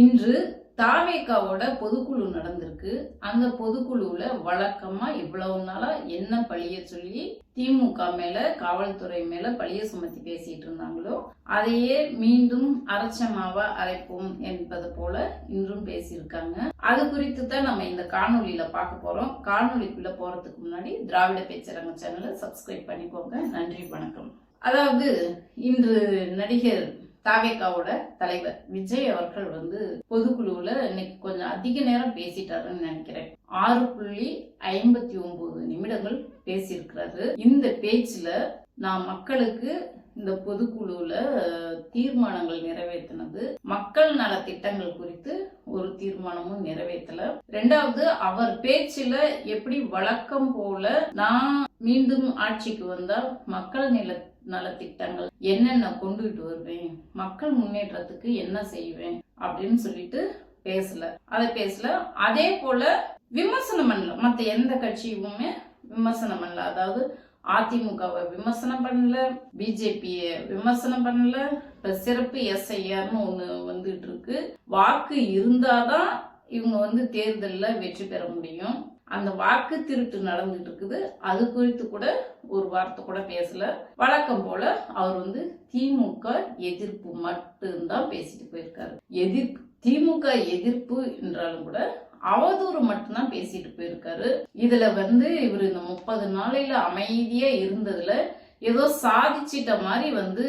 இன்று தாவேக்காவோட பொதுக்குழு நடந்திருக்கு. அந்த பொதுக்குழுவுல வழக்கமா இவ்வளவு நாளா என்ன பழிய சொல்லி திமுக மேல காவல்துறை மேல பழிய சுமத்தி பேசிட்டு இருந்தாங்களோ அதையே மீண்டும் அரைச்சமாவா அரைப்போம் என்பது போல இன்றும் பேசியிருக்காங்க. அது குறித்து தான் நம்ம இந்த காணொலியில பார்க்க போறோம். காணொலிக்குள்ள போறதுக்கு முன்னாடி திராவிட பேச்சரங்க சேனலை சப்ஸ்கிரைப் பண்ணிக்கோங்க. நன்றி வணக்கம். அதாவது இன்று நடிகர் தாவேகாவோட தலைவர் விஜய் அவர்கள் வந்து பொதுக்குழுவுல இன்னைக்கு கொஞ்சம் அதிக நேரம் பேசிட்டாருன்னு நினைக்கிறேன். ஆறு புள்ளி ஐம்பத்தி ஒன்பது நிமிடங்கள் பேசியிருக்கிறாரு. இந்த பேச்சுல நான் மக்களுக்கு இந்த பொதுக்குழுவில் தீர்மானங்கள் நிறைவேற்றினது மக்கள் நல திட்டங்கள் குறித்து ஒரு தீர்மானமும் நிறைவேற்றல. ரெண்டாவது அவர் பேச்சில் எப்படி வழக்கம் போல நான் மீண்டும் ஆட்சிக்கு வந்தால் மக்கள் நில நலத்திட்டங்கள் என்னென்ன கொண்டுகிட்டு வருவேன்? மக்கள் முன்னேற்றத்துக்கு என்ன செய்வேன்? அப்படின்னு சொல்லிட்டு பேசல. அதை பேசல. அதே போல விமர்சனம் பண்ணல. மற்ற எந்த கட்சியுமே விமர்சனம் பண்ணல. அதாவது அதிமுகவை விமர்சனம் பண்ணல பிஜேபிய விமர்சனம் பண்ணல. இப்ப சிறப்பு எஸ்ஐஆர்னு ஒண்ணு வந்துட்டு இருக்கு. வாக்கு இருந்தாதான் இவங்க வந்து தேர்தலில் வெற்றி பெற முடியும். அந்த வாக்கு திருட்டு நடந்துட்டு இருக்குது அது குறித்து கூட ஒரு வார்த்தை கூட பேசல. வழக்கம் போல அவர் வந்து திமுக எதிர்ப்பு மட்டும்தான் பேசிட்டு போயிருக்காரு. எதிர்ப்பு திமுக எதிர்ப்பு என்றாலும் கூட அவதூறு மட்டும்தான் பேசிட்டு போயிருக்காரு. இதுல வந்து இவர் இந்த முப்பது நாளையில அமைதியா இருந்ததுல ஏதோ சாதிச்சிட்ட மாதிரி வந்து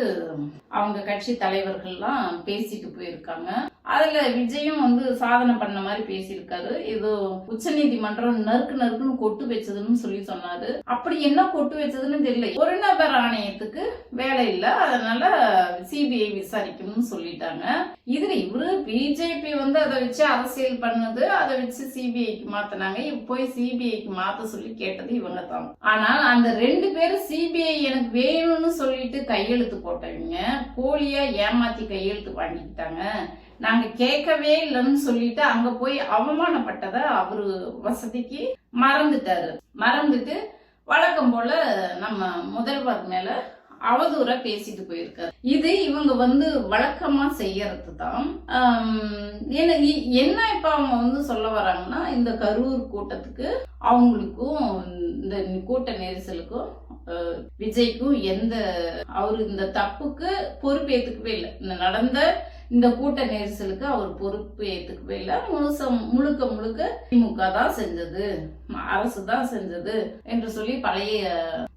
அவங்க கட்சி தலைவர்கள்லாம் பேசிட்டு போயிருக்காங்க. அதுல விஜயும் வந்து சாதனை பண்ண மாதிரி பேசியிருக்காரு. ஏதோ உச்சநீதிமன்றம் நறுக்கு நறுக்குன்னு கொட்டு வச்சதுன்னு சொல்லி சொன்னாரு. அப்படி என்ன கொட்டு வச்சதுன்னு தெரியல. ஒரு நபர் ஆணையத்துக்கு வேலை இல்லை. அதனால சிபிஐ விசாரிக்கணும்னு சொல்லிட்டாங்க. இதுல இவரு பிஜேபி வந்து அதை வச்சு அரசியல் பண்ணது. அதை வச்சு சிபிஐக்கு மாத்தினாங்க. போய் சிபிஐக்கு மாத்த சொல்லி கேட்டது இவங்க தான் ஆனால் அந்த ரெண்டு பேரும் சிபிஐ எனக்கு வேணும்னு சொல்லிட்டு கையெழுத்து போட்டவங்க போலியா ஏமாத்தி கையெழுத்து வாங்கிக்கிட்டாங்க. நாங்க கேட்கவே இல்லைன்னு சொல்லிட்டு அங்க போய் அவமானப்பட்டத அவரு வசதிக்கு மறந்துட்டாரு. மறந்துட்டு வழக்கம் போல நம்ம முதல்வர் மேல அவதூறா பேசிட்டு போயிருக்காரு. இது இவங்க வந்து வழக்கமா செய்யறது தான் என்ன இ- என்ன இப்ப அவங்க வந்து சொல்ல வராங்கன்னா இந்த கரூர் கூட்டத்துக்கு அவங்களுக்கும் இந்த கூட்ட நெரிசலுக்கும் விஜய்க்கும் எந்த அவரு இந்த தப்புக்கு பொறுப்பேத்துக்கவே இல்லை. இந்த நடந்த இந்த கூட்ட நெரிசலுக்கு அவர் பொறுப்பு ஏற்றுக்கவே இல்லை. முழுச முழுக்க முழுக்க திமுக தான் செஞ்சது. அரசு தான் செஞ்சது என்று சொல்லி பழைய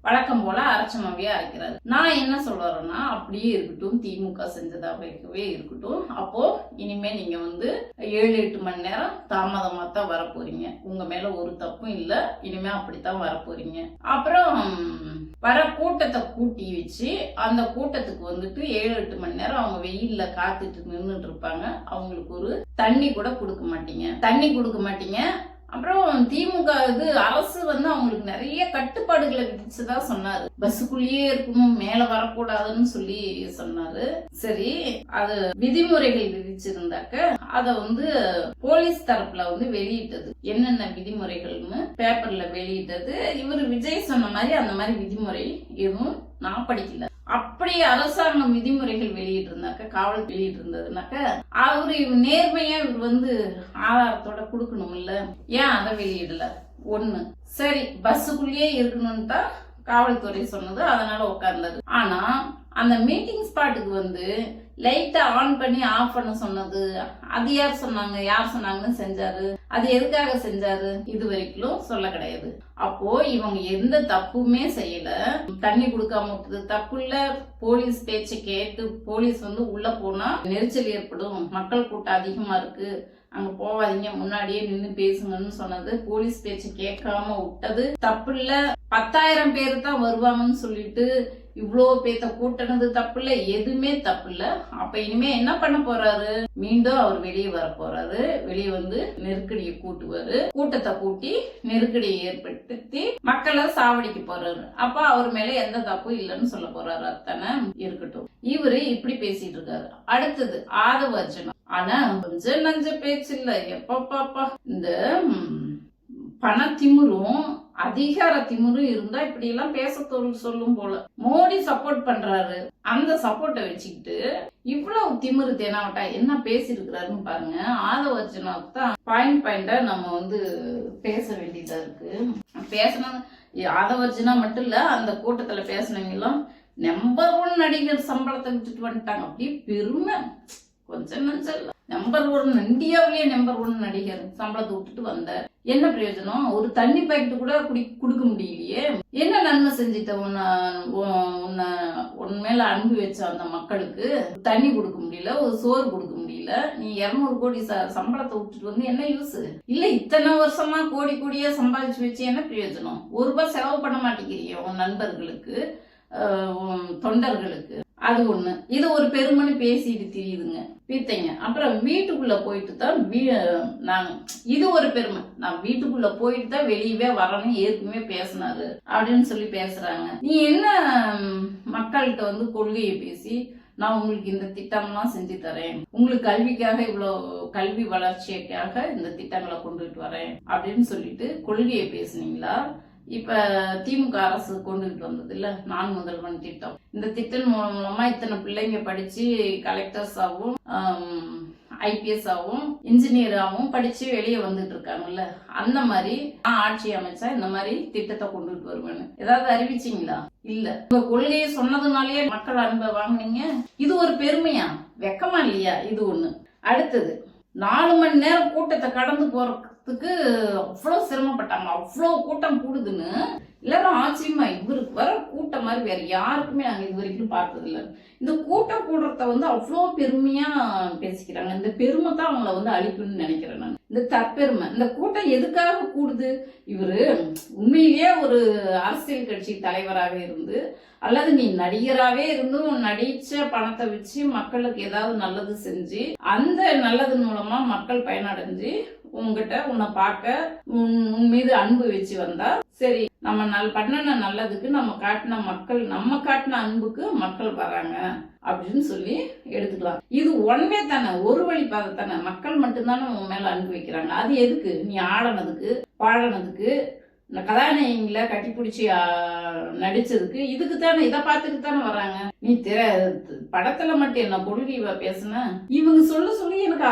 வழக்கம் போல அரைச்சமாவே அரைக்கிறாரு. நான் என்ன சொல்றேன்னா அப்படியே இருக்கட்டும் திமுக செஞ்சதாகவே இருக்கட்டும். அப்போ இனிமே நீங்க வந்து ஏழு எட்டு மணி நேரம் தாமதமா தான் வரப்போறீங்க. உங்க மேல ஒரு தப்பும் இல்லை. இனிமே அப்படித்தான் வரப்போறீங்க. அப்புறம் வர கூட்டத்தை கூட்டி வச்சு அந்த கூட்டத்துக்கு வந்துட்டு ஏழு எட்டு மணி நேரம் அவங்க வெயில்ல காத்துட்டு நின்றுட்டு இருப்பாங்க. அவங்களுக்கு ஒரு தண்ணி கூட கொடுக்க மாட்டீங்க. தண்ணி கொடுக்க மாட்டீங்க. அப்புறம் திமுக இது அரசு வந்து அவங்களுக்கு நிறைய கட்டுப்பாடுகளை விதிச்சுதான் சொன்னாரு. பஸ்ஸுக்குள்ளேயே இருக்கணும் மேல வரக்கூடாதுன்னு சொல்லி சொன்னாரு. சரி அது விதிமுறைகள் விதிச்சிருந்தாக்க அத வந்து போலீஸ் தரப்புல வந்து வெளியிட்டது. என்னென்ன விதிமுறைகள்னு பேப்பர்ல வெளியிட்டது. இவர் விஜய் சொன்ன மாதிரி அந்த மாதிரி விதிமுறை எதுவும் நான் படிக்கல. அப்படி அரசாங்கம் விதிமுறைகள் வெளியிட்டு இருந்தாக்க காவல் வெளியிட்டு இருந்ததுனாக்க அவரு இவர் நேர்மையா இவர் வந்து ஆதாரத்தோட கொடுக்கணும் இல்ல ஏன் அதை வெளியிடல? ஒண்ணு சரி பஸ்ஸுக்குள்ளேயே இருக்கணும்னு தான் காவல்துறை சொன்னது அதனால உட்கார்ந்தது. ஆனா அந்த மீட்டிங் ஸ்பாட்டுக்கு வந்து லைட்டை ஆன் பண்ணி ஆஃப் பண்ண சொன்னது. அது யார் சொன்னாங்க? யார் சொன்னாங்கன்னு செஞ்சாரு? அது எதுக்காக செஞ்சாரு? இது வரைக்கும் சொல்ல கிடையாது. அப்போ இவங்க எந்த தப்புமே செய்யல. தண்ணி கொடுக்காம விட்டது. தப்பு இல்ல போலீஸ் பேச்சை கேட்டு போலீஸ் வந்து உள்ள போனா நெரிச்சல் ஏற்படும். மக்கள் கூட்டம் அதிகமா இருக்கு. அங்க போவாதீங்க முன்னாடியே நின்னு பேசுங்கன்னு சொன்னது. போலீஸ் பேச்சு கேட்காம விட்டது. தப்பு இல்ல பத்தாயிரம் பேர் தான் வருவாங்கன்னு சொல்லிட்டு இவ்வளோ பேத்த கூட்டினது தப்பு இல்ல எதுவுமே தப்பு இல்ல அப்ப இனிமே என்ன பண்ண போறாரு? மீண்டும் அவர் வெளியே வர போறாரு. வெளியே வந்து நெருக்கடியை கூட்டுவாரு. கூட்டத்தை கூட்டி நெருக்கடியை ஏற்படுத்தி மக்களை சாவடிக்க போறாரு. அப்ப அவர் மேல எந்த தப்பும் இல்லைன்னு சொல்ல போறாரு அத்தனை இருக்கட்டும். இவரு இப்படி பேசிட்டு இருக்காரு. அடுத்தது ஆதவ அர்ஜுனா. ஆனா கொஞ்ச நஞ்ச பேச்சு இல்ல. எப்ப பாப்பா? இந்த பண திமுறும் அதிகார திமுறும் இருந்தா இப்படி எல்லாம் பேச சொல்லும் போல. மோடி சப்போர்ட் பண்றாரு. அந்த சப்போர்ட்டை வச்சுக்கிட்டு இவ்வளவு திமிரு தேனாவட்டா என்ன பேசியிருக்கிறாருன்னு பாருங்க. ஆதவர்ஜனாவுக்கு தான் பாயிண்ட் பாயிண்டா நம்ம வந்து பேச வேண்டியதா இருக்கு. பேசணும் ஆதவர்ஜனா மட்டும் இல்ல அந்த கூட்டத்துல பேசினவங்க எல்லாம் நம்பர் ஒன் நடிகர் சம்பளத்தை விட்டுட்டு வந்துட்டாங்க. அப்படியே பெருமை. கொஞ்சம் நஞ்சம் நம்பர் ஒன் இந்தியாவிலேயே நம்பர் ஒன் நடிகர் சம்பளத்தை விட்டுட்டு வந்தார். என்ன பிரயோஜனம்? ஒரு தண்ணி பாக்கெட் கூட குடி கொடுக்க முடியலையே. என்ன நன்மை செஞ்சிட்ட உன்னை உன்னை உன் மேல அன்பு வச்ச அந்த மக்களுக்கு? தண்ணி கொடுக்க முடியல ஒரு சோறு கொடுக்க முடியல. நீ இருநூறு கோடி ச- சம்பளத்தை விட்டுட்டு வந்து என்ன யூஸ் இல்ல இத்தனை வருஷமா கோடி கோடியா சம்பாதிச்சு வச்சு என்ன பிரயோஜனம்? ஒரு ரூபாய் செலவு பண்ண மாட்டேங்கிறீங்க உன் நண்பர்களுக்கு உன் தொண்டர்களுக்கு. அது ஒண்ணு. இது ஒரு பெருமைன்னு பேசிட்டு தெரியுதுங்க. பித்தைங்க அப்புறம் வீட்டுக்குள்ள போயிட்டு தான் வீ- நாங்க இது ஒரு பெருமை. நான் வீட்டுக்குள்ள போயிட்டு தான் வெளியவே வரணும் ஏற்கனவே பேசினாரு. அப்படின்னு சொல்லி பேசுறாங்க. நீ என்ன மக்கள்கிட்ட வந்து கொள்கையை பேசி நான் உங்களுக்கு இந்த திட்டம்லாம் செஞ்சு தரேன். உங்களுக்கு கல்விக்காக இவ்வளோ கல்வி வளர்ச்சிக்காக இந்த திட்டங்களை கொண்டுட்டு வரேன் அப்படின்னு சொல்லிட்டு கொள்கையை பேசுனீங்களா? இப்ப திமுக அரசு கொண்டுகிட்டு வந்தது இல்ல நான் முதல்வன் திட்டம். இந்த திட்டம் மூலமா இத்தனை பிள்ளைங்க படிச்சு கலெக்டர்ஸ் ஆகும் ஐபிஎஸ் ஆகும் இன்ஜினியர் ஆகும் படிச்சு வெளியே வந்துட்டு இருக்காங்கல்ல. அந்த மாதிரி நான் ஆட்சி அமைச்சா இந்த மாதிரி திட்டத்தை கொண்டுட்டு வருவேன்னு. ஏதாவது அறிவிச்சீங்களா? இல்ல. உங்க கொள்கையை சொன்னதுனாலயே மக்கள் அன்பை வாங்குனீங்க. இது ஒரு பெருமையா? வெக்கமா இல்லையா? இது ஒண்ணு. அடுத்தது நாலு மணி நேரம் கூட்டத்தை கடந்து போறதுக்கு அவ்வளோ சிரமப்பட்டாங்க அவ்வளோ கூட்டம் கூடுதுன்னு எல்லாரும் ஆச்சரியமா இவருக்கு வர கூட்டம் மாதிரி வேற யாருக்குமே நாங்கள் இது வரைக்கும் பார்த்தது இல்லை இந்த கூட்டம் கூடுறத வந்து அவ்வளோ பெருமையா பேசிக்கிறாங்க. இந்த பெருமை தான் அவங்கள வந்து அழிக்கணும்னு நினைக்கிறேன் நான். இந்த தற்பெருமை இந்த கூட்டம் எதுக்காக கூடுது? இவர் உண்மையிலேயே ஒரு அரசியல் கட்சி தலைவராக இருந்து அல்லது நீ நடிகராகவே இருந்தும் நடிச்ச பணத்தை வச்சு மக்களுக்கு ஏதாவது நல்லது செஞ்சு அந்த நல்லது மூலமா மக்கள் பயனடைஞ்சு உங்ககிட்ட உன்னை பார்க்க உன் மீது அன்பு வச்சு வந்தா சரி நம்ம நல் பண்ணின நல்லதுக்கு நம்ம காட்டின மக்கள் நம்ம காட்டின அன்புக்கு மக்கள் வராங்க அப்படின்னு சொல்லி எடுத்துக்கலாம். இது ஒன்மே தானே ஒரு வழி பாதை தானே. மக்கள் மட்டும்தானே உன் மேல அன்பு வைக்கிறாங்க. அது எதுக்கு? நீ ஆடினதுக்கு பாழனதுக்கு இந்த கதாநாயகிங்கள கட்டி பிடிச்சி நடிச்சதுக்கு இதுக்கு தானே இதை பார்த்துட்டு தானே வராங்க நீ திர படத்துல மட்டும் என்ன கொள்கை பேசுன? இவங்க சொல்ல சொல்லி எனக்கு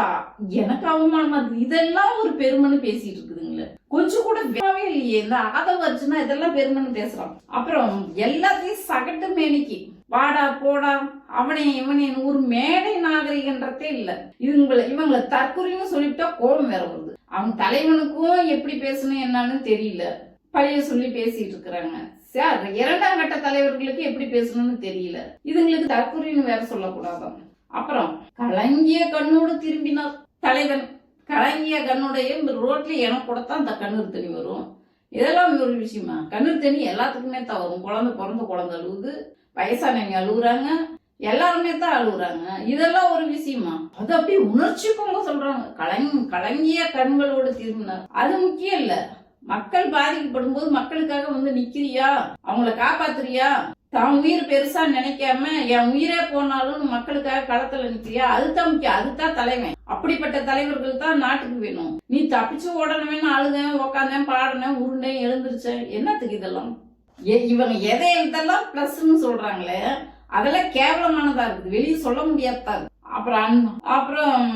எனக்கு அவமானமா இருக்கு. இதெல்லாம் ஒரு பெருமைன்னு பேசிட்டு இருக்குதுங்களே. கொஞ்சம் கூட வேறவே இல்லையே. இந்த ஆதவர்ஜுனா இதெல்லாம் பெருமைன்னு பேசுறான். அப்புறம் எல்லாத்தையும் சகட்டு மேனிக்கு. வாடா போடா. அவனே இவனே ஒரு மேடை நாகரிகன்றதே இல்லை. இவங்களை இவங்களை தற்கொலைன்னு சொல்லிவிட்டா கோபம் வேற வருது. அவன் தலைவனுக்கும் எப்படி பேசணும் என்னன்னு தெரியல. பழைய சொல்லி பேசிட்டு இருக்கிறாங்க. சார் இரண்டாம் கட்ட தலைவர்களுக்கு எப்படி பேசணும்னு தெரியல. இதுங்களுக்கு தற்கொலைன்னு வேற சொல்லக்கூடாதான். அப்புறம் கலங்கிய கண்ணோடு திரும்பினார் தலைவன். கலங்கிய கண்ணுடைய ரோட்ல எனக்கு கொடுத்தா அந்த கண்ணூர் தண்ணி வரும். இதெல்லாம் ஒரு விஷயமா? கண்ணூர் தண்ணி எல்லாத்துக்குமே தான் வரும். குழந்தை பிறந்த குழந்தை அழுகுது வயசானவங்க அழுகுறாங்க எல்லாருமே தான் அழுகுறாங்க. இதெல்லாம் ஒரு விஷயமா? அது அப்படியே உணர்ச்சி பொங்க சொல்றாங்க. கலங் கலங்கிய கண்களோடு திரும்பினார். அது முக்கியம் இல்ல. மக்கள் பாதிக்கப்படும் போது மக்களுக்காக வந்து நிக்கிறியா? அவங்கள காப்பாத்துறியா? தான் உயிர் பெருசா நினைக்காம என் உயிரே போனாலும் மக்களுக்காக களத்துல நிக்கிறியா? அதுதான் முக்கியம். அதுதான் தலைவன் அப்படிப்பட்ட தலைவர்கள் தான் நாட்டுக்கு வேணும். நீ தப்பிச்சு ஓடணுமேனு அழுதேன் உக்காந்தேன் பாடினேன் உருண்டேன் எழுந்திருச்சேன். என்னத்துக்கு இதெல்லாம்? இவங்க எதை இதெல்லாம் பிளஸ்ன்னு சொல்றாங்களே அதெல்லாம் கேவலமானதா இருக்குது. வெளியே சொல்ல முடியாததா இருக்கு. அப்புறம் அன்- அப்புறம்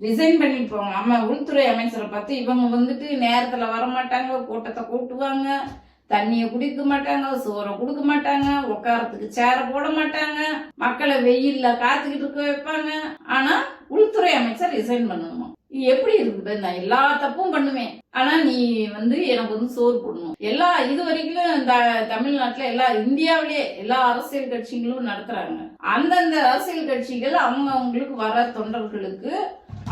ரிசைன் பண்ணிட்டு போவாங்க அம்மா உள்துறை அமைச்சரை பார்த்து இவங்க வந்துட்டு நேரத்தில் வர மாட்டாங்க கூட்டத்தை கூட்டுவாங்க தண்ணியை குடிக்க மாட்டாங்க சோறை கொடுக்க மாட்டாங்க உட்காரத்துக்கு சேரை போட மாட்டாங்க மக்களை வெயில்ல காத்துக்கிட்டு இருக்க வைப்பாங்க. ஆனா உள்துறை அமைச்சர் ரிசைன் பண்ணணுமா? எப்படி இருக்குது நான் எல்லா தப்பும் பண்ணுவேன். ஆனா நீ வந்து எனக்கு வந்து சோறு போடணும். எல்லா இது வரைக்கும் இந்த தமிழ்நாட்டுல எல்லா இந்தியாவிலேயே எல்லா அரசியல் கட்சிகளும் நடத்துறாங்க. அந்தந்த அரசியல் கட்சிகள் அவங்க அவங்களுக்கு வர தொண்டர்களுக்கு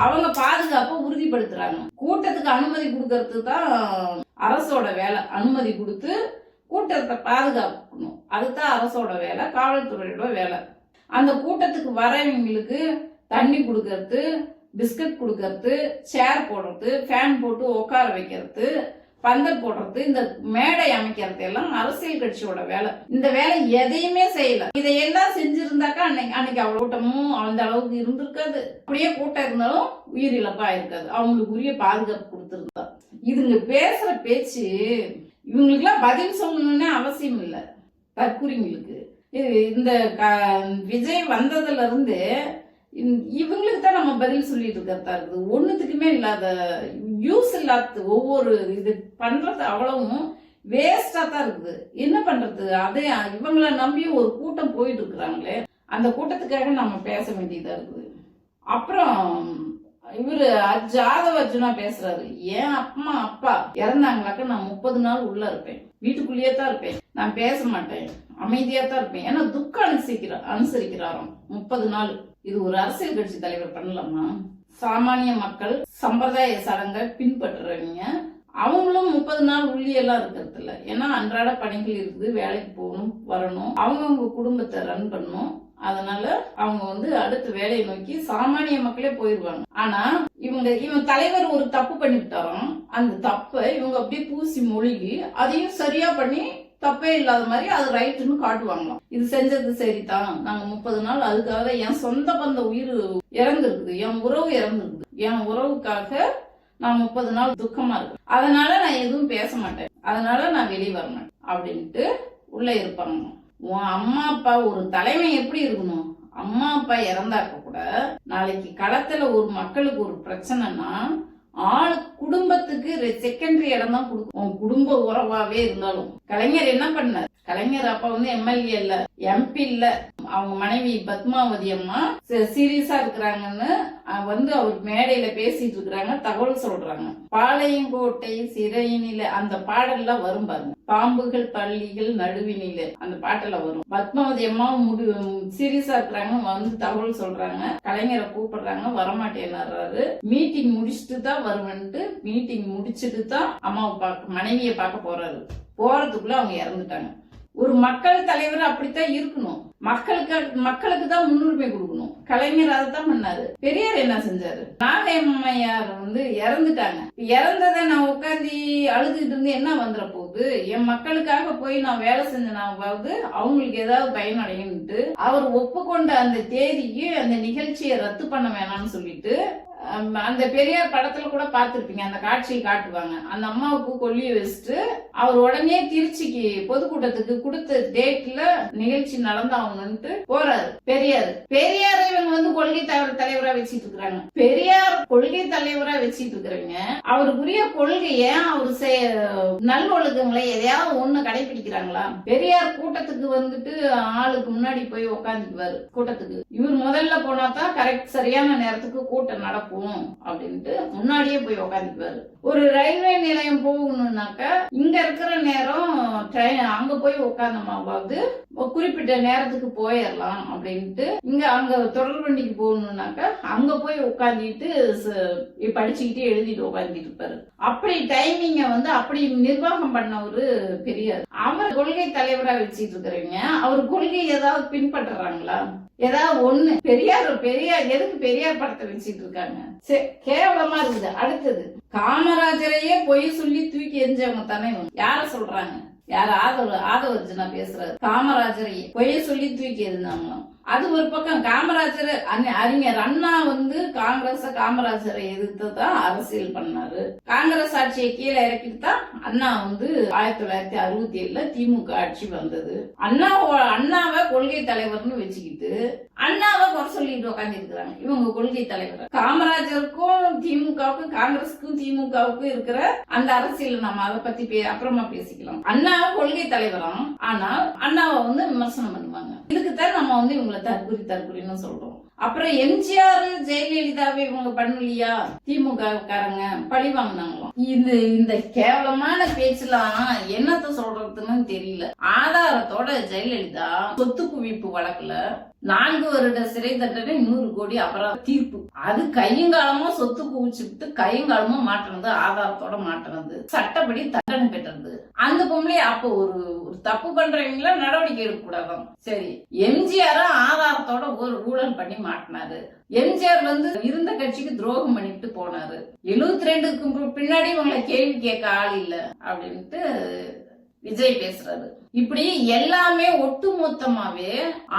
அவங்க பாதுகாப்பை உறுதிப்படுத்துறாங்க. கூட்டத்துக்கு அனுமதி கொடுக்கறது தான் அரசோட வேலை. அனுமதி கொடுத்து கூட்டத்தை பாதுகாக்கணும். அதுதான் அரசோட வேலை காவல்துறையோட வேலை. அந்த கூட்டத்துக்கு வரவங்களுக்கு தண்ணி கொடுக்கறது பிஸ்கட் கொடுக்கறது சேர் போடுறது ஃபேன் போட்டு உட்கார வைக்கிறது பந்தல் போடுறது இந்த மேடை அமைக்கிறது எல்லாம் அரசியல் கட்சியோட வேலை. இந்த வேலை எதையுமே செய்யல. இதையெல்லாம் செஞ்சிருந்தாக்கா அன்னைக்கு அன்னைக்கு அவ்வளோ கூட்டமும் அந்த அளவுக்கு இருந்திருக்காது. அப்படியே கூட்டம் இருந்தாலும் உயிரிழப்பா இருக்காது. அவங்களுக்கு உரிய பாதுகாப்பு கொடுத்துருந்தா. இதுங்க பேசுற பேச்சு இவங்களுக்குலாம் பதில் சொல்லணும்னே அவசியம் இல்லை. தற்குறிங்களுக்கு. இது- இந்த க- விஜய் வந்ததுல இருந்து இவங்களுக்கு தான் நம்ம பதில் சொல்லிட்டு இருக்கிறதா இருக்குது. ஒன்றுத்துக்குமே இல்லாத யூஸ் இல்லாத ஒவ்வொரு இது பண்றது அவ்வளவும் வேஸ்டாக தான் இருக்குது. என்ன பண்றது? அதே இவங்கள நம்பி ஒரு கூட்டம் போயிட்டு இருக்கிறாங்களே அந்த கூட்டத்துக்காக நம்ம பேச வேண்டியதா இருக்குது. அப்புறம் இவர் ஜாதவ அர்ஜுனா பேசுறாரு. ஏன் அம்மா அப்பா இறந்தாங்களாக்க நான் முப்பது நாள் உள்ள இருப்பேன். வீட்டுக்குள்ளேயே தான் இருப்பேன். நான் பேச மாட்டேன். அமைதியா தான் இருப்பேன். ஏன்னா துக்கம் அனுசரிக்கிற அனுசரிக்கிறாராம். முப்பது நாள். இது ஒரு அரசியல் கட்சி தலைவர் பண்ணலாமா? சாமானிய மக்கள் சம்பிரதாய சடங்கை பின்பற்றுறவங்க. அவங்களும் முப்பது நாள் உள்ளியெல்லாம் இருக்கிறது இல்லை ஏன்னா அன்றாட பணிகள் இருக்குது வேலைக்கு போகணும் வரணும். அவங்கவுங்க குடும்பத்தை ரன் பண்ணணும். அதனால அவங்க வந்து அடுத்த வேலையை நோக்கி சாமானிய மக்களே போயிருவாங்க. ஆனா இவங்க இவன் தலைவர் ஒரு தப்பு பண்ணிவிட்டாராம். அந்த தப்பை இவங்க அப்படியே பூசி மொழிகி அதையும் சரியா பண்ணி தப்பே இல்லாத மாதிரி அது ரைட்டுன்னு காட்டுவாங்களாம். இது செஞ்சது சரிதான். நாங்க முப்பது நாள் அதுக்காக என் சொந்த பந்த உயிர் இறந்துருக்குது. என் உறவு இறந்துருக்குது. என் உறவுக்காக நான் முப்பது நாள் துக்கமா இருக்கு அதனால நான் எதுவும் பேச மாட்டேன். அதனால நான் வெளியே வர மாட்டேன். அப்படின்ட்டு உள்ள இருப்பாங்க. உன் அம்மா அப்பா ஒரு தலைமை எப்படி இருக்கணும்? அம்மா அப்பா இறந்தாக்க கூட நாளைக்கு களத்துல ஒரு மக்களுக்கு ஒரு பிரச்சனைனா ஆள் குடும்பத்துக்கு செகண்டரி இடம் தான் கொடுக்கும். குடும்ப உறவாவே இருந்தாலும். கலைஞர் என்ன பண்ணார்? கலைஞர் அப்ப வந்து எம்எல்ஏ இல்ல எம்பி இல்ல. அவங்க மனைவி பத்மாவதி அம்மா சீரியஸா இருக்கிறாங்கன்னு வந்து அவர் மேடையில பேசிட்டு இருக்கிறாங்க தகவல் சொல்றாங்க. பாளையங்கோட்டை சிறையினில அந்த பாடல்லாம் வரும் பாருங்க. பாம்புகள் பள்ளிகள் நடுவினில அந்த பாட்டுல வரும். பத்மாவதி அம்மா முடி சீரியஸா இருக்கிறாங்க வந்து தகவல் சொல்றாங்க. கலைஞரை கூப்பிடுறாங்க வரமாட்டேன்னாரு மீட்டிங் முடிச்சுட்டு தான் வருவேன்ட்டு மீட்டிங் முடிச்சுட்டு தான் அம்மாவை பார்க்க மனைவியை பார்க்க போறாரு. போறதுக்குள்ள அவங்க இறந்துட்டாங்க. ஒரு மக்கள் தலைவர் அப்படித்தான் இருக்கணும். மக்களுக்கு மக்களுக்கு தான் முன்னுரிமை கொடுக்கணும். கலைஞர் அதை தான் பண்ணாரு. பெரியார் என்ன செஞ்சாரு? நாகையம்மையார் வந்து இறந்துட்டாங்க. இறந்ததை நான் உட்காந்து அழுதுகிட்டு இருந்து என்ன வந்துட போகுது? என் மக்களுக்காக போய் நான் வேலை செஞ்சனாவது அவங்களுக்கு ஏதாவது பயனடையும்ட்டு அவர் ஒப்புக்கொண்ட அந்த தேதிக்கு அந்த நிகழ்ச்சியை ரத்து பண்ண வேணாம்னு சொல்லிட்டு அந்த பெரியார் படத்துல கூட பார்த்துருப்பீங்க அந்த காட்சியை காட்டுவாங்க. அந்த அம்மாவுக்கு கொல்லிய வச்சுட்டு அவர் உடனே திருச்சிக்கு பொதுக்கூட்டத்துக்கு கொடுத்த டேட்ல நிகழ்ச்சி நடந்தாகணும்ட்டு போறாரு. பெரியார். பெரியார் இவங்க வந்து கொள்கை தலைவர் தலைவரா வச்சிட்டு இருக்கிறாங்க. பெரியார் கொள்கை தலைவரா வச்சிட்டு இருக்கிறவங்க அவருக்குரிய கொள்கைய அவர் செ- நல்லொழுக்கங்களை எதையாவது ஒண்ணு கடைபிடிக்கிறாங்களா? பெரியார் கூட்டத்துக்கு வந்துட்டு ஆளுக்கு முன்னாடி போய் உக்காந்துக்குவாரு கூட்டத்துக்கு. இவர் முதல்ல போனா தான் கரெக்ட் சரியான நேரத்துக்கு கூட்டம் நடக்கும். அப்படின்ட்டு முன்னாடியே போய் உக்காந்துக்குவாரு. ஒரு ரயில்வே நிலையம் போகணும்னாக்க இங்க இருக்கிற நேரம் ட்ரெயின் அங்க போய் உட்காந்தமாவது குறிப்பிட்ட நேரத்துக்கு போயிடலாம் அப்படின்ட்டு இங்க அங்க தொடர் வண்டிக்கு போகணும்னாக்க அங்க போய் உட்காந்துட்டு படிச்சுக்கிட்டே எழுதிட்டு உட்காந்துட்டு இருப்பாரு. அப்படி டைமிங்க வந்து அப்படி நிர்வாகம் பண்ணவரு பெரியார். அவர் கொள்கை தலைவரா வச்சிட்டு இருக்கிறவங்க அவர் கொள்கை ஏதாவது பின்பற்றுறாங்களா? ஏதாவது ஒண்ணு பெரியார் பெரியார் எதுக்கு பெரியார் படத்தை வச்சுட்டு இருக்காங்க? கேவலமா இருக்குது. அடுத்தது காமராஜரையே பொய் சொல்லி தூக்கி எரிஞ்சவங்க தானே இவங்க. யார சொல்றாங்க? யார் ஆதவ ஆதவர்ஜனா பேசுறாரு. காமராஜரையே பொய்ய சொல்லி தூக்கி எரிஞ்சாங்களாம் அது ஒரு பக்கம் காமராஜர் அறிஞர் அண்ணா வந்து காங்கிரஸ் காமராஜரை எதிர்த்து தான் அரசியல் பண்ணாரு. காங்கிரஸ் ஆட்சியை கீழே இறக்கிட்டு தான் அண்ணா வந்து ஆயிரத்தி தொள்ளாயிரத்தி அறுபத்தி ஏழுல திமுக ஆட்சி வந்தது. அண்ணா அண்ணாவை கொள்கை தலைவர்னு வச்சுக்கிட்டு அண்ணாவை குறை சொல்லிட்டு உட்காந்து இருக்கிறாங்க இவங்க கொள்கை தலைவர். காமராஜருக்கும் திமுகவுக்கும் காங்கிரஸுக்கும் திமுகவுக்கும் இருக்கிற அந்த அரசியல் நம்ம அதை பத்தி பே- அப்புறமா பேசிக்கலாம். அண்ணாவை கொள்கை தலைவராம். ஆனால் அண்ணாவை வந்து விமர்சனம் பண்ணுவாங்க. இதுக்கு தான் நம்ம வந்து இவங்களை தற்குறி தற்குறின்னு சொல்றோம். அப்புறம் எம்ஜிஆர் ஜெயலலிதாவை இவங்க பண்ணலையா? திமுக காரங்க பழி வாங்கினாங்களாம். இது இந்த கேவலமான பேச்சுலாம் என்னத்த சொல்றதுன்னு தெரியல. ஆதாரத்தோட ஜெயலலிதா சொத்து குவிப்பு வழக்குல நான்கு வருட சிறை தண்டனை நூறு கோடி அபராத தீர்ப்பு. அது கையங்காலமும் சொத்து குவிச்சுட்டு கையங்காலமும் மாற்றினது ஆதாரத்தோட மாற்றினது சட்டப்படி தண்டனை பெற்றது. அந்த பொம்பளை அப்போ ஒரு ஒரு தப்பு பண்றவங்கள நடவடிக்கை எடுக்க கூடாதான் சரி எம்ஜிஆர் ஆதாரத்தோட ஒரு ஊழல் பண்ணி மாட்டினாரு. எம்ஜிஆர் வந்து இருந்த கட்சிக்கு துரோகம் பண்ணிட்டு போனாரு. எழுபத்தி ரெண்டுக்கு பின்னாடி உங்களை கேள்வி கேட்க ஆள் இல்ல அப்படின்ட்டு விஜய் பேசுறாரு. இப்படி எல்லாமே ஒட்டுமொத்தமாவே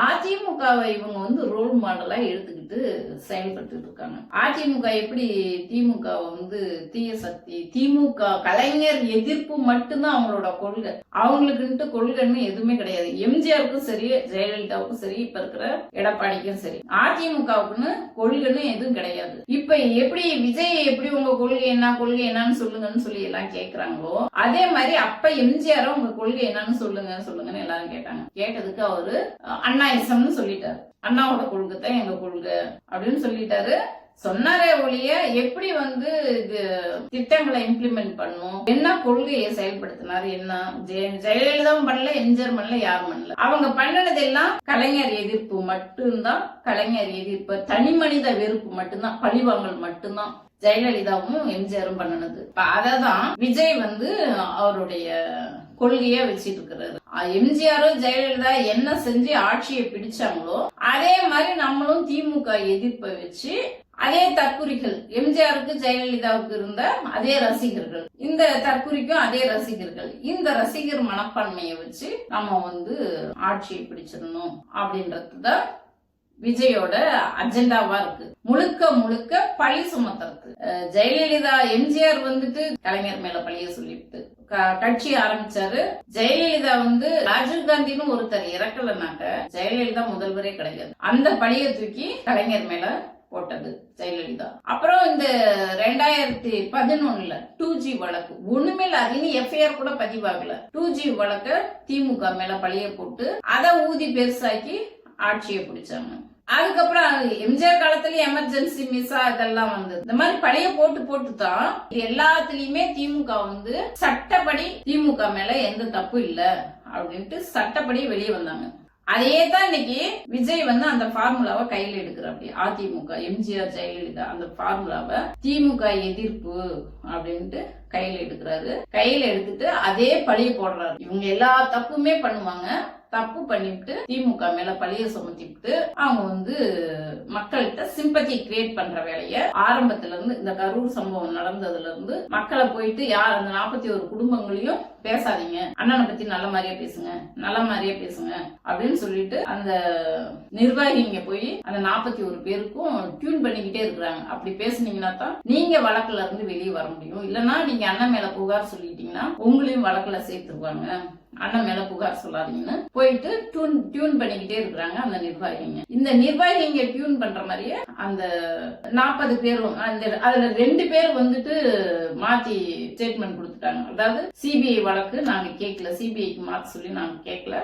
அதிமுகவை இவங்க வந்து ரோல் மாடலா எடுத்துக்கிட்டு செயல்பட்டு இருக்காங்க. அதிமுக எப்படி திமுக வந்து தீய சக்தி திமுக கலைஞர் எதிர்ப்பு மட்டும்தான் அவங்களோட கொள்கை. அவங்களுக்குன்ட்டு கொள்கைன்னு எதுவுமே கிடையாது. எம்ஜிஆருக்கும் சரி ஜெயலலிதாவுக்கும் சரி இப்ப இருக்கிற எடப்பாடிக்கும் சரி. அதிமுகவுக்குன்னு கொள்கைன்னு எதுவும் கிடையாது. இப்ப எப்படி விஜய் எப்படி உங்க கொள்கை என்ன கொள்கை என்னன்னு சொல்லுங்கன்னு சொல்லி எல்லாம் கேக்குறாங்களோ அதே மாதிரி அப்ப எம்ஜிஆரும் உங்க கொள்கை என்னன்னு சொல்லுங்க. சொல்லுங்க சொல்லுங்கன்னு எல்லாரும் கேட்டாங்க. கேட்டதுக்கு அவரு அஹ், அண்ணாயிசம்னு சொல்லிட்டாரு. அண்ணாவோட கொள்கை தான் எங்க கொள்கை அப்படின்னு சொல்லிட்டாரு. சொன்னாரே ஒழிய எப்படி வந்து இது திட்டங்களை இம்ப்ளிமெண்ட் பண்ணும்? என்ன கொள்கையை செயல்படுத்தினாரு? என்ன? ஜெயலலிதாவும் பண்ணல எம்ஜிஆர் பண்ணல யாரும் பண்ணல. அவங்க பண்ணினது எல்லாம் கலைஞர் எதிர்ப்பு மட்டும்தான் கலைஞர் எதிர்ப்பு தனி மனித வெறுப்பு மட்டும்தான் பழிவாங்கல் மட்டும்தான் ஜெயலலிதாவும் எம்ஜிஆரும் பண்ணினது. இப்ப அததான் விஜய் வந்து அவருடைய கொள்கையா வச்சிட்டு இருக்கிறாரு எம்ஜிஆரும் ஜெயலலிதா என்ன செஞ்சு ஆட்சியை பிடிச்சாங்களோ அதே மாதிரி நம்மளும் திமுக எதிர்ப்பை வச்சு அதே தற்குறிகள் எம்ஜிஆருக்கு ஜெயலலிதாவுக்கு இருந்த அதே ரசிகர்கள் இந்த தற்குறிக்கும் அதே ரசிகர்கள் இந்த ரசிகர் மனப்பான்மையை வச்சு நம்ம வந்து ஆட்சியை பிடிச்சிடணும் அப்படின்றதுதான் விஜயோட அஜெண்டாவா இருக்கு. முழுக்க முழுக்க பழி சுமத்துறது. ஜெயலலிதா எம்ஜிஆர் வந்துட்டு கலைஞர் மேல பழிய சொல்லிட்டு கட்சி ஆரம்பிச்சாரு. ஜெயலலிதா வந்து ராஜீவ் காந்தின்னு ஒருத்தர் இறக்கலனாக்க ஜெயலலிதா முதல்வரே கிடையாது. அந்த பழிய தூக்கி கலைஞர் மேல போட்டது ஜெயலலிதா. அப்புறம் இந்த ரெண்டாயிரத்தி பதினொன்னுல டூ ஜி வழக்கு. ஒண்ணுமே அதுன்னு அது எஃப்ஐஆர் கூட பதிவாகல. டூ ஜி வழக்க திமுக மேல பழிய போட்டு அதை ஊதி பெருசாக்கி ஆட்சியை பிடிச்சாங்க. அதுக்கப்புறம் எம்ஜிஆர் காலத்துல எமர்ஜென்சி மிஸ்ஸா இதெல்லாம் வந்தது. இந்த மாதிரி பழைய போட்டு போட்டு தான் எல்லாத்துலயுமே திமுக வந்து சட்டப்படி திமுக மேல எந்த தப்பு இல்ல அப்படின்ட்டு சட்டப்படி வெளியே வந்தாங்க. அதே தான் இன்னைக்கு விஜய் வந்து அந்த ஃபார்முலாவை கையில் எடுக்கிறாப்படி அதிமுக எம்ஜிஆர் ஜெயலலிதா அந்த ஃபார்முலாவை திமுக எதிர்ப்பு அப்படின்ட்டு கையில் எடுக்கிறாரு. கையில் எடுத்துட்டு அதே பழிய போடுறாரு. இவங்க எல்லா தப்புமே பண்ணுவாங்க. தப்பு பண்ணிவிட்டு திமுக மேல பழிய சுமத்திவிட்டு அவங்க வந்து மக்கள்கிட்ட சிம்பத்தி கிரியேட் பண்ற வேலைய ஆரம்பத்துல இருந்து இந்த கரூர் சம்பவம் நடந்ததுல இருந்து மக்களை போயிட்டு யார் அந்த நாற்பத்தி ஒரு குடும்பங்களையும் பேசாதீங்க. அண்ணனை பத்தி நல்ல மாதிரியா பேசுங்க. நல்ல மாதிரியா பேசுங்க. அப்படின்னு சொல்லிட்டு அந்த நிர்வாகிங்க போய் அந்த நாற்பத்தி ஒரு பேருக்கும் டியூன் பண்ணிக்கிட்டே இருக்கிறாங்க. அப்படி பேசுனீங்கன்னா தான் நீங்க வழக்குல இருந்து வெளியே வர முடியும். இல்லைன்னா நீங்க அண்ணன் மேல புகார் சொல்லிட்டீங்கன்னா உங்களையும் வழக்குல சேர்த்துருவாங்க. அண்ணன் மேல புகார் சொல்லாதீங்கன்னு போயிட்டு டியூன் டியூன் பண்ணிக்கிட்டே இருக்கிறாங்க அந்த நிர்வாகிங்க இந்த நிர்வாகிங்க டியூன் பண்ற மாதிரியே அந்த நாற்பது பேரும் அந்த அதுல ரெண்டு பேர் வந்துட்டு மாத்தி ஸ்டேட்மெண்ட் கொடுத்துட்டாங்க. அதாவது சிபிஐ வழக்கு. நாங்க கேட்கல சிபிஐக்கு மாத்த சொல்லி நாங்க கேட்கல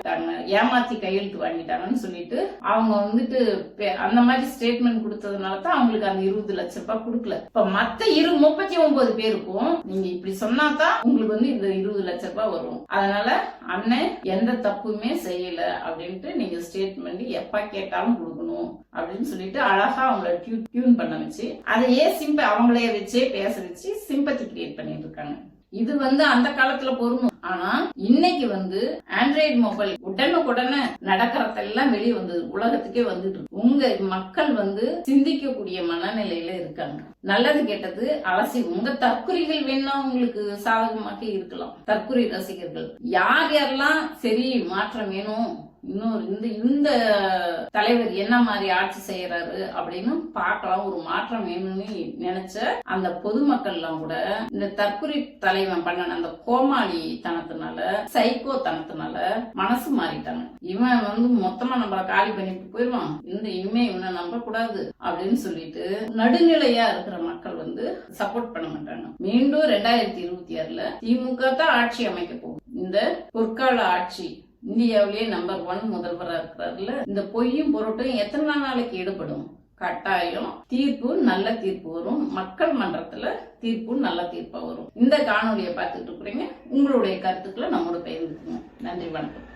ஏமாத்தி கையெழுத்து வாங்கிட்டாங்கன்னு சொல்லிட்டு அவங்க வந்துட்டு பே- அந்த மாதிரி ஸ்டேட்மெண்ட் கொடுத்ததுனால தான் அவங்களுக்கு அந்த இருபது லட்சம் ரூபாய் கொடுக்கல. இப்ப மத்த இரு முப்பத்தி ஒன்பது பேருக்கும் நீங்க இப்படி சொன்னா தான் உங்களுக்கு வந்து இந்த இருபது லட்சம் ரூபாய் வரும். அதனால அண்ணன் எந்த தப்புமே செய்யல அப்படின்ட்டு நீங்க ஸ்டேட்மெண்ட் எப்ப கேட்டாலும் கொடுக்கணும் அப்படின்னு சொல்லிட்டு அழகா அவங்கள டியூ டியூன் பண்ண வச்சு அதையே சிம்ப அவங்களே வச்சே பேச வச்சு சிம்பத்தி கிரியேட் பண்ணிட்டு இருக்காங்க. இது வந்து அந்த காலத்துல பொறுமை ஆனா இன்னைக்கு வந்து ஆண்ட்ராய்டு மொபைல் உடனுக்குடனே நடக்கிறதெல்லாம் வெளியே வந்தது உலகத்துக்கே வந்துட்டு இருக்கு. உங்க மக்கள் வந்து சிந்திக்கக்கூடிய மனநிலையில இருக்காங்க. நல்லது கெட்டது அலசி உங்க தற்குறிகள் வேணா உங்களுக்கு சாதகமாக இருக்கலாம். தற்குறி ரசிகர்கள். யார் யாரெல்லாம் சரி மாற்றம் வேணும் இன்னொரு இந்த இந்த தலைவர் என்ன மாதிரி ஆட்சி செய்யறாரு அப்படின்னு பார்க்கலாம். ஒரு மாற்றம் வேணும்னு நினைச்ச அந்த பொதுமக்கள்லாம் கூட இந்த தற்குறி தலைவன் பண்ண அந்த கோமாளி தனத்தினால சைக்கோ தனத்தினால மனசு மாறிட்டாங்க. இவன் வந்து மொத்தமா நம்மள காலி பண்ணிட்டு போயிடுவான். இந்த இனிமே இவனை நம்ப கூடாது அப்படின்னு சொல்லிட்டு நடுநிலையா இருக்கிற மக்கள் வந்து சப்போர்ட் பண்ண மாட்டாங்க. மீண்டும் ரெண்டாயிரத்தி இருபத்தி ஆறுல திமுக தான் ஆட்சி அமைக்க போகும் இந்த பொற்கால ஆட்சி இந்தியாவிலேயே நம்பர் ஒன் முதல்வராக இருக்கிறாருல. இந்த பொய்யும் பொருட்டும் எத்தனை நாளைக்கு ஈடுபடும்? கட்டாயம் தீர்ப்பு நல்ல தீர்ப்பு வரும். மக்கள் மன்றத்துல தீர்ப்பு நல்ல தீர்ப்பா வரும். இந்த காணொலியை பார்த்துட்டு இருக்கிறீங்க. உங்களுடைய கருத்துக்களை நம்மளோட பகிர்ந்துக்குங்க. நன்றி வணக்கம்.